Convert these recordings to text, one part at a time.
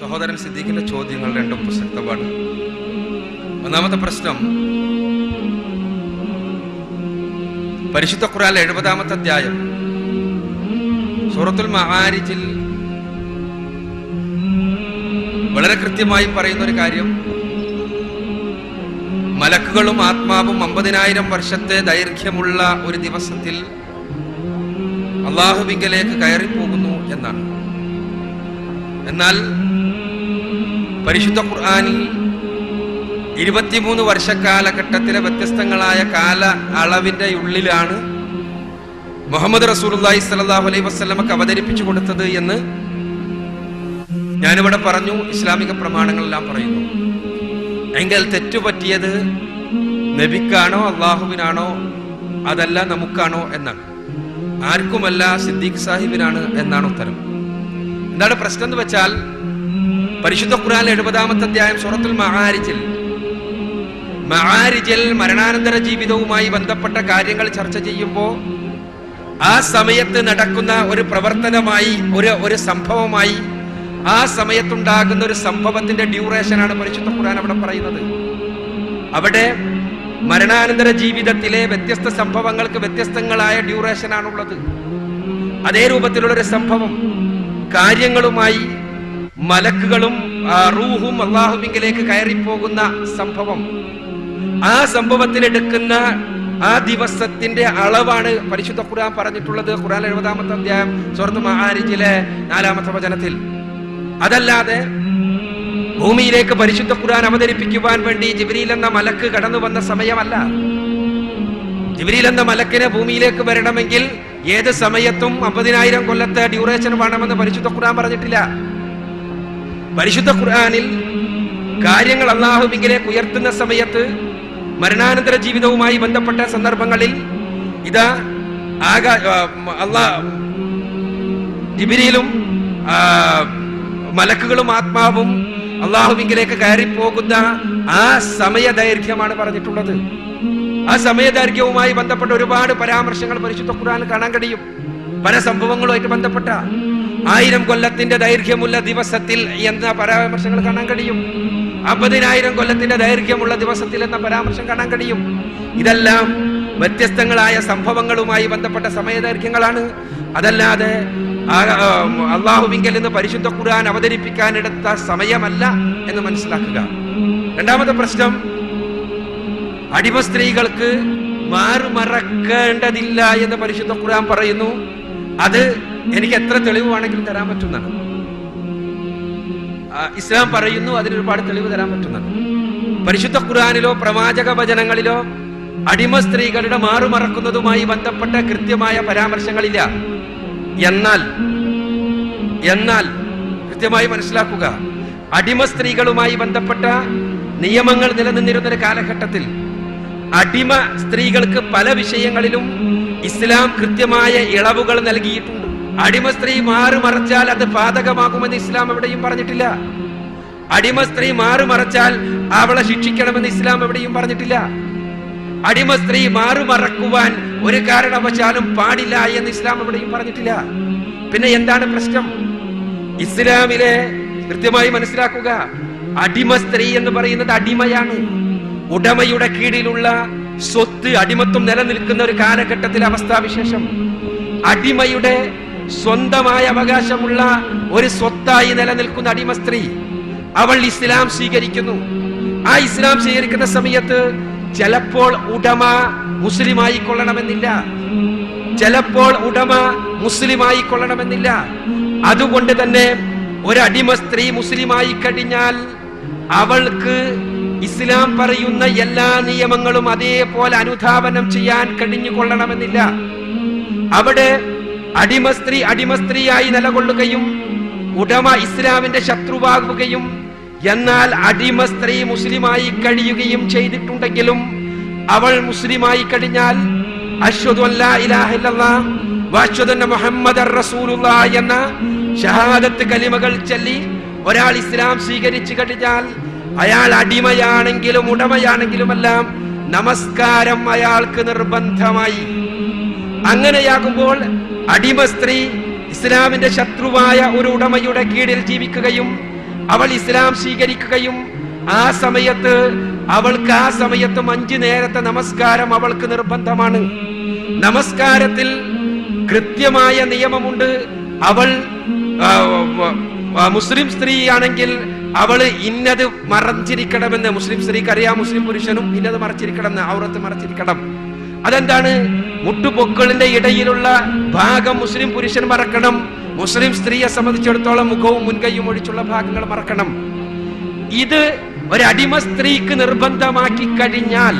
സഹോദരൻ സിദ്ദീഖിന്റെ ചോദ്യങ്ങൾ രണ്ടും പ്രസക്തമാണ്. ഒന്നാമത്തെ പ്രശ്നം പരിശുദ്ധ ഖുറാൻ എഴുപതാമത്തെ അധ്യായം സൂറത്തുൽ മഹാരിജിൽ വളരെ കൃത്യമായി പറയുന്ന ഒരു കാര്യം മലക്കുകളും ആത്മാവും അമ്പതിനായിരം വർഷത്തെ ദൈർഘ്യമുള്ള ഒരു ദിവസത്തിൽ അള്ളാഹുബിംഗലേക്ക് കയറിപ്പോകുന്നു എന്നാണ്. എന്നാൽ പരിശുദ്ധ ഖുർആാനിൽ ഇരുപത്തിമൂന്ന് വർഷക്കാലഘട്ടത്തിലെ വ്യത്യസ്തങ്ങളായ കാല അളവിന്റെ ഉള്ളിലാണ് മുഹമ്മദ് റസൂലുള്ളാഹി സ്വല്ലല്ലാഹു അലൈഹി വസ്ലമക്ക് അവതരിപ്പിച്ചു കൊടുത്തത് എന്ന് ഞാനിവിടെ പറഞ്ഞു ഇസ്ലാമിക പ്രമാണങ്ങളെല്ലാം പറയുന്നു. എങ്കിൽ തെറ്റുപറ്റിയത് നബിക്കാണോ അള്ളാഹുവിനാണോ അതല്ല നമുക്കാണോ എന്നാണ്. ആർക്കുമല്ല സിദ്ദീഖ് സാഹിബിനാണ് എന്നാണ് ഉത്തരം. എന്താണ് പ്രശ്നം എന്ന് വെച്ചാൽ പരിശുദ്ധ ഖുർആൻ എഴുപതാമത്തെ അധ്യായം സൂറത്തുൽ മഹാരിജിൽ മഹാരിജിൽ മരണാനന്തര ജീവിതവുമായി ബന്ധപ്പെട്ട കാര്യങ്ങൾ ചർച്ച ചെയ്യുമ്പോൾ ആ സമയത്ത് നടക്കുന്ന ഒരു പ്രവർത്തനമായി ഒരു ഒരു സംഭവമായി ആ സമയത്തുണ്ടാകുന്ന ഒരു സംഭവത്തിന്റെ ഡ്യൂറേഷനാണ് പരിശുദ്ധ ഖുർആൻ അവിടെ പറയുന്നത്. അവിടെ മരണാനന്തര ജീവിതത്തിലെ വ്യത്യസ്ത സംഭവങ്ങൾക്ക് വ്യത്യസ്തങ്ങളായ ഡ്യൂറേഷനാണുള്ളത്. അതേ രൂപത്തിലുള്ള ഒരു സംഭവം. കാര്യങ്ങളുമായി മലക്കുകളും റൂഹും അള്ളാഹുവിങ്കിലേക്ക് കയറിപ്പോകുന്ന സംഭവം. ആ സംഭവത്തിൽ എടുക്കുന്ന ആ ദിവസത്തിന്റെ അളവാണ് പരിശുദ്ധ ഖുർആൻ പറഞ്ഞിട്ടുള്ളത്. ഖുർആൻ എഴുപതാമത്തെ അധ്യായം സ്വർണ മഹാരിജിലെ നാലാമത്തെ വചനത്തിൽ. അതല്ലാതെ ഭൂമിയിലേക്ക് പരിശുദ്ധ ഖുർആൻ അവതരിപ്പിക്കുവാൻ വേണ്ടി ജിബ്രീൽ എന്ന മലക്ക് കടന്നു വന്ന സമയമല്ല. ജിബ്രീൽ എന്ന മലക്കിനെ ഭൂമിയിലേക്ക് വരണമെങ്കിൽ ഏത് സമയത്തും അമ്പതിനായിരം കൊല്ലത്തെ ഡ്യൂറേഷൻ വേണമെന്ന് പരിശുദ്ധ ഖുർആൻ പറഞ്ഞിട്ടില്ല. പരിശുദ്ധ ഖുർആനിൽ കാര്യങ്ങൾ അള്ളാഹുവിങ്കിലേക്ക് ഉയർത്തുന്ന സമയത്ത് മരണാനന്തര ജീവിതവുമായി ബന്ധപ്പെട്ട സന്ദർഭങ്ങളിൽ ഇതാ ആകാ അള്ളാ ജിബിരിയിലും മലക്കുകളും ആത്മാവും അള്ളാഹുവിങ്കിലേക്ക് കയറിപ്പോകുന്ന ആ സമയദൈർഘ്യമാണ് പറഞ്ഞിട്ടുള്ളത്. ആ സമയദൈർഘ്യവുമായി ബന്ധപ്പെട്ട ഒരുപാട് പരാമർശങ്ങൾ പരിശുദ്ധ ഖുർആനിൽ കാണാൻ കഴിയും. പല സംഭവങ്ങളുമായിട്ട് ബന്ധപ്പെട്ട ആയിരം കൊല്ലത്തിന്റെ ദൈർഘ്യമുള്ള ദിവസത്തിൽ എന്ന പരാമർശങ്ങൾ കാണാൻ കഴിയും. അമ്പതിനായിരം കൊല്ലത്തിന്റെ ദൈർഘ്യമുള്ള ദിവസത്തിൽ എന്ന പരാമർശം കാണാൻ കഴിയും. ഇതെല്ലാം വ്യത്യസ്തങ്ങളായ സംഭവങ്ങളുമായി ബന്ധപ്പെട്ട സമയദൈർഘ്യങ്ങളാണ്. അതല്ലാതെ അള്ളാഹുവിങ്കൽ നിന്ന് പരിശുദ്ധ ഖുർആൻ അവതരിപ്പിക്കാൻ എടുത്ത സമയമല്ല എന്ന് മനസ്സിലാക്കുക. രണ്ടാമത്തെ പ്രശ്നം അടിമ സ്ത്രീകൾക്ക് മാറുമറക്കേണ്ടതില്ല എന്ന് പരിശുദ്ധ ഖുർആൻ പറയുന്നു. അത് എനിക്ക് എത്ര തെളിവ് വേണമെങ്കിലും തരാൻ പറ്റുന്നതാണ്. ഇസ്ലാം പറയുന്നു അതിനൊരുപാട് തെളിവ് തരാൻ പറ്റുന്നതാണ്. പരിശുദ്ധ ഖുർആനിലോ പ്രവാചക വചനങ്ങളിലോ അടിമ സ്ത്രീകളുടെ മാറുമറക്കുന്നതുമായി ബന്ധപ്പെട്ട കൃത്യമായ പരാമർശങ്ങളില്ല. എന്നാൽ എന്നാൽ കൃത്യമായി മനസ്സിലാക്കുക അടിമ സ്ത്രീകളുമായി ബന്ധപ്പെട്ട നിയമങ്ങൾ നിലനിന്നിരുന്ന ഒരു കാലഘട്ടത്തിൽ അടിമ സ്ത്രീകൾക്ക് പല വിഷയങ്ങളിലും ഇസ്ലാം കൃത്യമായ ഇളവുകൾ നൽകിയിട്ടുണ്ട്. അടിമ സ്ത്രീ മാറുമറച്ചാൽ അത് പാതകമാകുമെന്ന് ഇസ്ലാം എവിടെയും പറഞ്ഞിട്ടില്ല. അടിമ സ്ത്രീ മാറുമറച്ചാൽ അവളെ ശിക്ഷിക്കണമെന്ന് ഇസ്ലാം എവിടെയും പറഞ്ഞിട്ടില്ല. അടിമ സ്ത്രീ മാറുമറക്കുവാൻ ഒരു കാരണവശാലും പാടില്ല എന്ന് ഇസ്ലാം എവിടെയും പറഞ്ഞിട്ടില്ല. പിന്നെ എന്താണ് പ്രശ്നം? ഇസ്ലാമിലെ കൃത്യമായി മനസ്സിലാക്കുക. അടിമ സ്ത്രീ എന്ന് പറയുന്നത് അടിമയാണ്. ഉടമയുടെ കീഴിലുള്ള സ്വത്ത് അടിമത്വം നിലനിൽക്കുന്ന ഒരു കാലഘട്ടത്തിലെ അവസ്ഥാവിശേഷം. അടിമയുടെ സ്വന്തമായ അവകാശമുള്ള ഒരു സ്വത്തായി നിലനിൽക്കുന്ന അടിമ സ്ത്രീ അവൾ ഇസ്ലാം സ്വീകരിക്കുന്നു. ആ ഇസ്ലാം സ്വീകരിക്കുന്ന സമയത്ത് ചിലപ്പോൾ ഉടമ മുസ്ലിമായി കൊള്ളണമെന്നില്ല. ചിലപ്പോൾ ഉടമ മുസ്ലിമായി കൊള്ളണമെന്നില്ല. അതുകൊണ്ട് തന്നെ ഒരടിമ സ്ത്രീ മുസ്ലിമായി കഴിഞ്ഞാൽ അവൾക്ക് ഇസ്ലാം പറയുന്ന എല്ലാ നിയമങ്ങളും അതേപോലെ അനുധാവനം ചെയ്യാൻ കഴിഞ്ഞു കൊള്ളണമെന്നില്ല. അവിടെ അടിമ സ്ത്രീ നിലകൊള്ളുകയും ഉടമ ഇസ്ലാമിന്റെ ശത്രുവാകുകയും എന്നാൽ അടിമ സ്ത്രീ മുസ്ലിമായി കഴിയുകയും ചെയ്തിട്ടുണ്ടെങ്കിലും അവൾ മുസ്ലിമായി കഴിഞ്ഞാൽ മുഹമ്മദ് എന്ന ഷഹാദത്ത് കലിമകൾ ചൊല്ലി ഒരാൾ ഇസ്ലാം സ്വീകരിച്ചു കഴിഞ്ഞാൽ അയാൾ അടിമയാണെങ്കിലും ഉടമയാണെങ്കിലും എല്ലാം നമസ്കാരം അയാൾക്ക് നിർബന്ധമായി. അങ്ങനെയാകുമ്പോൾ അടിമ സ്ത്രീ ഇസ്ലാമിന്റെ ശത്രുവായ ഒരു ഉടമയുടെ കീഴിൽ ജീവിക്കുകയും അവൾ ഇസ്ലാം സ്വീകരിക്കുകയും ആ സമയത്ത് അവൾക്ക് ആ സമയത്തും അഞ്ചു നേരത്തെ നമസ്കാരം അവൾക്ക് നിർബന്ധമാണ്. നമസ്കാരത്തിൽ കൃത്യമായ നിയമമുണ്ട്. അവൾ മുസ്ലിം സ്ത്രീ മുസ്ലിം സ്ത്രീയാണെങ്കിൽ അവൾ ഇന്നത് മറച്ചിരിക്കണമെന്ന് മുസ്ലിം സ്ത്രീക്ക് അറിയാം മുസ്ലിം പുരുഷനും ഇന്നത് മറച്ചിരിക്കണം എന്ന് ഔറത്ത് മറച്ചിരിക്കണം. അതെന്താണ്? മുട്ടുപൊക്കളിന്റെ ഇടയിലുള്ള ഭാഗം മുസ്ലിം പുരുഷൻ മറക്കണം. മുസ്ലിം സ്ത്രീയെ സംബന്ധിച്ചിടത്തോളം മുഖവും മുൻകൈയും ഒഴിച്ചുള്ള ഭാഗങ്ങൾ മറക്കണം. ഇത് ഒരടിമ സ്ത്രീക്ക് നിർബന്ധമാക്കി കഴിഞ്ഞാൽ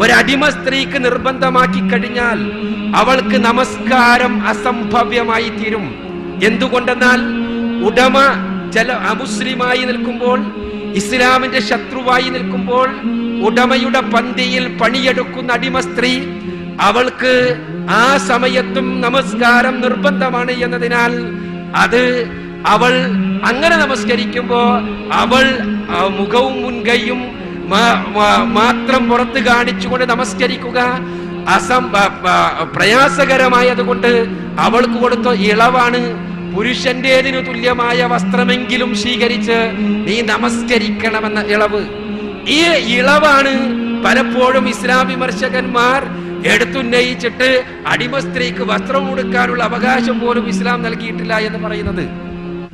ഒരടിമ സ്ത്രീക്ക് നിർബന്ധമാക്കി കഴിഞ്ഞാൽ അവൾക്ക് നമസ്കാരം അസംഭവ്യമായി തീരും. എന്തുകൊണ്ടെന്നാൽ ഉടമ ചില അമുസ്ലിമായി നിൽക്കുമ്പോൾ ഇസ്ലാമിന്റെ ശത്രുവായി നിൽക്കുമ്പോൾ ഉടമയുടെ പന്തിയിൽ പണിയെടുക്കുന്ന അടിമ സ്ത്രീ അവൾക്ക് ആ സമയത്തും നമസ്കാരം നിർബന്ധമാണ് എന്നതിനാൽ അത് അവൾ അങ്ങനെ നമസ്കരിക്കുമ്പോ അവൾ മുഖവും മുൻകൈയും മാത്രം പുറത്ത് കാണിച്ചുകൊണ്ട് നമസ്കരിക്കുക. അസം പ്രയാസകരമായതുകൊണ്ട് അവൾക്ക് കൊടുത്ത ഇളവാണ്. പുരുഷന്റേതിനു തുല്യമായ വസ്ത്രമെങ്കിലും സ്വീകരിച്ച് നീ നമസ്കരിക്കണമെന്ന ഇളവ്. ഈ ഇളവാണ്. പലപ്പോഴും ഇസ്ലാം വിമർശകന്മാർ എടുത്തുന്നയിച്ചിട്ട് അടിമ സ്ത്രീക്ക് വസ്ത്രം ഉടുക്കാനുള്ള അവകാശം പോലും ഇസ്ലാം നൽകിയിട്ടില്ല എന്ന് പറയുന്നത്.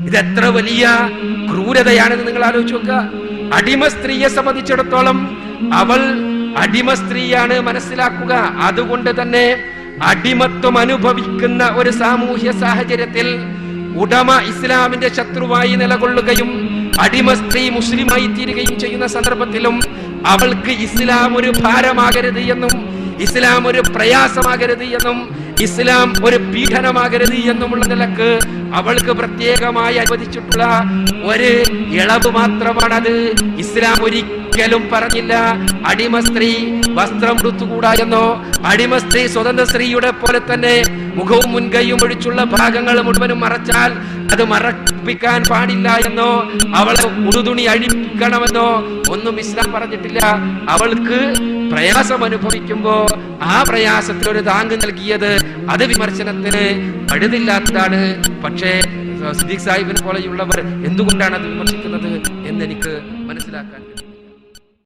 ഇത് എത്ര വലിയ ക്രൂരതയാണെന്ന് നിങ്ങൾ ആലോചിച്ച് നോക്കുക. അടിമ സ്ത്രീയെ സംബന്ധിച്ചിടത്തോളം അവൾ അടിമ സ്ത്രീയാണ് മനസ്സിലാക്കുക. അതുകൊണ്ട് തന്നെ അടിമത്വം അനുഭവിക്കുന്ന ഒരു സാമൂഹ്യ സാഹചര്യത്തിൽ ഉടമ ഇസ്ലാമിന്റെ ശത്രുവായി നിലകൊള്ളുകയും അടിമ സ്ത്രീ മുസ്ലിമായി തീരുകയും ചെയ്യുന്ന സന്ദർഭത്തിലും അവൾക്ക് ഇസ്ലാം ഒരു ഭാരമാകരുത് എന്നും ഇസ്ലാം ഒരു പ്രയാസമാകരുത് എന്നും ഇസ്ലാം ഒരു പീഡനമാകരുത് എന്നുമുള്ള നിലയ്ക്ക് അവൾക്ക് പ്രത്യേകമായി അനുവദിച്ചിട്ടുള്ള ഒരു ഇളവ് മാത്രമാണത്. ഇസ്ലാം ഒരിക്കലും പറഞ്ഞില്ല അടിമ സ്ത്രീ വസ്ത്രം ഉടുത്തുകൂടാ എന്നോ അടിമ സ്ത്രീ സ്വതന്ത്ര സ്ത്രീയുടെ പോലെ തന്നെ മുഖവും മുൻകൈയും ഒഴിച്ചുള്ള ഭാഗങ്ങൾ മുഴുവനും മറച്ചാൽ അത് മറപ്പിക്കാൻ പാടില്ല എന്നോ അവളെ ഉടുതുണി അഴിക്കണമെന്നോ ഒന്നും ഇസ്ലാം പറഞ്ഞിട്ടില്ല. അവൾക്ക് പ്രയാസം അനുഭവിക്കുമ്പോ ആ പ്രയാസത്തിൽ ഒരു താങ്ങ് നൽകിയത് അത് വിമർശനത്തിന് പഴുതില്ലാത്തതാണ്. പക്ഷേ സിദ്ദീഖ് സാഹിബിനെ പോലെയുള്ളവർ എന്തുകൊണ്ടാണ് അത് വിമർശിക്കുന്നത് എന്ന് എനിക്ക് മനസ്സിലാക്കാൻ